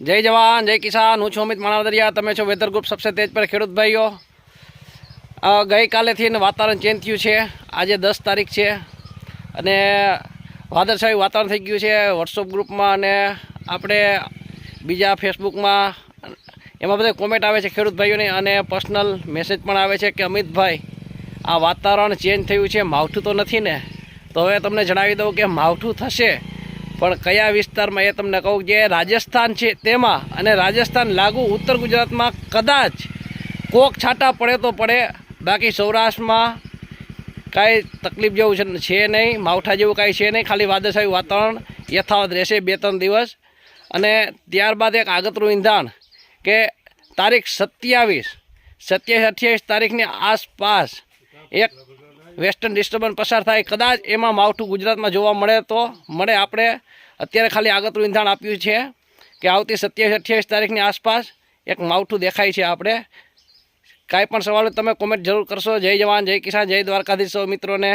જય જવાન, જય કિસાન. હું છું અમિત માણાવદરિયા. તમે છો વેધર ગ્રુપ સબસે તેજ પર ખેડૂત ભાઈઓ. ગઈકાલેથી વાતાવરણ ચેન્જ થયું છે. આજે દસ તારીખ છે. અને વાદળછાયું વાતાવરણ થઈ ગયું છે. વોટ્સઅપ ગ્રુપમાં અને આપણે બીજા ફેસબુકમાં એમાં બધા કોમેન્ટ આવે છે ખેડૂત ભાઈઓની અને પર્સનલ મેસેજ પણ આવે છે કે અમિતભાઈ આ વાતાવરણ ચેન્જ થયું છે. માવઠું તો નથી ને? તો હવે તમને જણાવી દઉં કે માવઠું થશે પણ કયા વિસ્તારમાં એ તમને કહું જે રાજસ્થાન છે તેમાં અને રાજસ્થાન લાગુ ઉત્તર ગુજરાતમાં કદાચ કોક છાંટા પડે તો પડે. બાકી સૌરાષ્ટ્રમાં કાંઈ તકલીફ જેવું છે નહીં. માવઠા જેવું કાંઈ છે નહીં. ખાલી વાદળછાયું વાતાવરણ યથાવત રહેશે બે ત્રણ દિવસ. અને ત્યારબાદ એક આગતરું ઈંધણ કે તારીખ સત્યાવીસ સત્યાવીસ, અઠ્યાવીસ તારીખની આસપાસ એક વેસ્ટર્ન ડિસ્ટર્બન્સ પસાર થાય. કદાચ એમાં માવઠું ગુજરાતમાં જોવા મળે તો મળે. આપણે અત્યારે ખાલી આગળનું ઈંધણ આપ્યું છે કે આવતી સત્યાવીસ, અઠ્યાવીસ તારીખની આસપાસ એક માવઠું દેખાય છે આપણે. કાંઈ પણ સવાલ તમે કોમેન્ટ જરૂર કરશો. જય જવાન, જય કિસાન, જય દ્વારકાધીશ મિત્રોને.